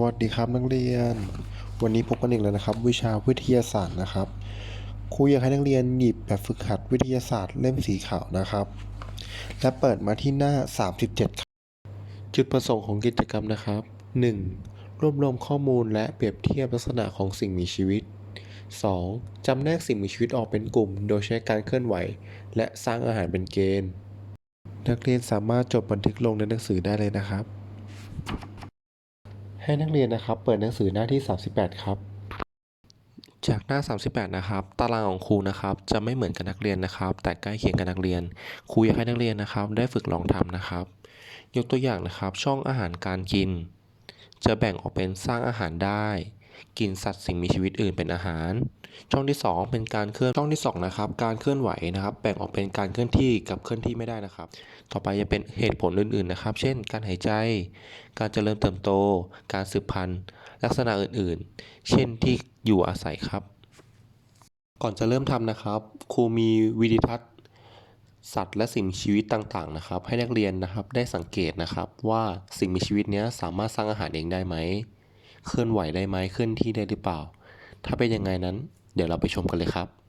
วัสดีครับนักเรียน วันนี้พบกันอีกแล้วนะครับ วิชาวิทยาศาสตร์นะครับครูอยากให้นักเรียนหยิบแบบฝึกหัดวิทยาศาสตร์เล่มสีขาวนะครับ และเปิดมาที่หน้า 37ครับจุดประสงค์ของกิจกรรมนะครับ 1. รวบรวมข้อมูลและเปรียบเทียบลักษณะของสิ่งมีชีวิต 2. จำแนกสิ่งมีชีวิตออกเป็นกลุ่ม โดยใช้การเคลื่อนไหว และสร้างอาหารเป็นเกณฑ์ นักเรียนสามารถจดบันทึกลงในหนังสือได้เลยนะครับ ให้นักเรียนนะครับ เปิดหนังสือหน้าที่ 38 ครับ จากหน้า 38 นะครับ ตารางของครูนะครับ จะไม่เหมือนกับนักเรียนนะครับ แต่ใกล้เคียงกับนักเรียน ครูอยากให้นักเรียนนะครับ ได้ฝึกลองทำนะครับ ยกตัวอย่างนะครับ ช่องอาหารการกิน จะแบ่งออกเป็นสร้างอาหารได้ กินสัตว์สิ่งมีชีวิตอื่นเป็นอาหาร ช่องที่ 2 เป็นการเคลื่อนช่องที่2นะครับการเคลื่อนไหวนะครับ แบ่งออกเป็นการเคลื่อนที่กับเคลื่อนที่ไม่ได้นะครับ ต่อไปจะเป็นเหตุผลอื่นๆนะครับ เช่น การหายใจ การเจริญเติบโต การสืบพันธุ์ ลักษณะอื่นๆ เช่นที่อยู่อาศัยครับ ก่อนจะเริ่มทำนะครับ ครูมีวิดีทัศน์สัตว์และสิ่งมีชีวิตต่างๆนะครับ ให้นักเรียนนะครับได้สังเกตนะครับว่าสิ่งมีชีวิตเนี้ยสามารถสร้างอาหารเองได้ไหม เคลื่อนไหวได้ไหมเคลื่อนที่ได้หรือเปล่า ถ้าเป็นยังไงนั้น เดี๋ยวเราไปชมกันเลยครับ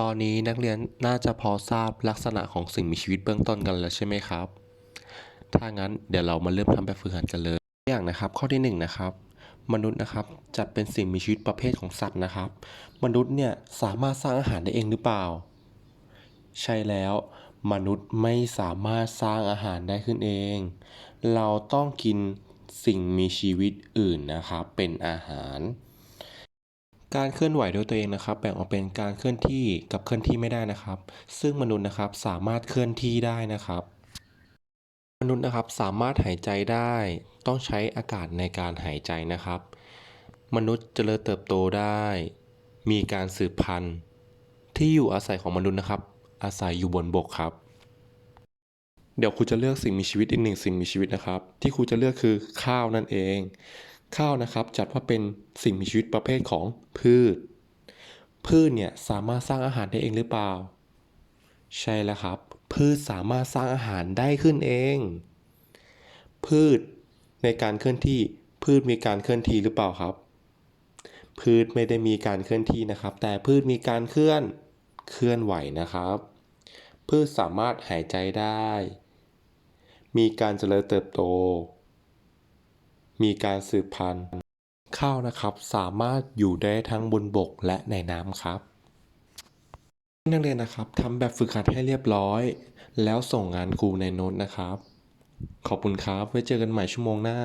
ตอนนี้นักเรียนน่าจะพอทราบลักษณะของสิ่งมีชีวิตเบื้องต้นกันแล้วใช่ไหมครับ ถ้างั้นเดี๋ยวเรามาเริ่มทำแบบฝึกหัดกันเลยตัวอย่างนะครับ ข้อที่หนึ่งนะครับ มนุษย์นะครับจัดเป็นสิ่งมีชีวิตประเภทของสัตว์นะครับ มนุษย์เนี่ยสามารถสร้างอาหารได้เองหรือเปล่า ใช่แล้ว มนุษย์ไม่สามารถสร้างอาหารได้ขึ้นเอง เราต้องกินสิ่งมีชีวิตอื่นนะครับ เป็นอาหาร การเคลื่อนไหวด้วยตัวเองนะครับ แบ่งออกเป็นการเคลื่อนที่กับเคลื่อนที่ไม่ได้นะครับ ซึ่งมนุษย์นะครับสามารถเคลื่อนที่ได้นะครับ มนุษย์นะครับสามารถหายใจได้ ต้องใช้อากาศในการหายใจนะครับ มนุษย์เจริญเติบโตได้ มีการสืบพันธุ์ ที่อยู่อาศัยของมนุษย์นะครับ อาศัยอยู่บนบกครับ เดี๋ยวครูจะเลือกสิ่งมีชีวิตอีกหนึ่งสิ่งมีชีวิตนะครับ ที่ครูจะเลือกคือข้าวนั่นเอง ข้าวนะครับ จัดว่าเป็นสิ่งมีชีวิตประเภทของพืช พืชเนี่ยสามารถสร้างอาหารได้เองหรือเปล่า ใช่แล้วครับ พืชสามารถสร้างอาหารได้ขึ้นเอง พืชในการเคลื่อนที่พืชมีการเคลื่อนที่หรือเปล่าครับ พืชไม่ได้มีการเคลื่อนที่นะครับ แต่พืชมีการเคลื่อนเคลื่อนไหวนะครับ พืชสามารถหายใจได้ มีการเจริญเติบโต มีการสืบพันธุ์ข้าวนะครับสามารถอยู่ได้ทั้งบนบกและในน้ำครับ นักเรียนนะครับทำแบบฝึกหัดให้เรียบร้อย แล้วส่งงานครูในโน้ตนะครับ ขอบคุณครับ ไว้เจอกันใหม่ชั่วโมงหน้า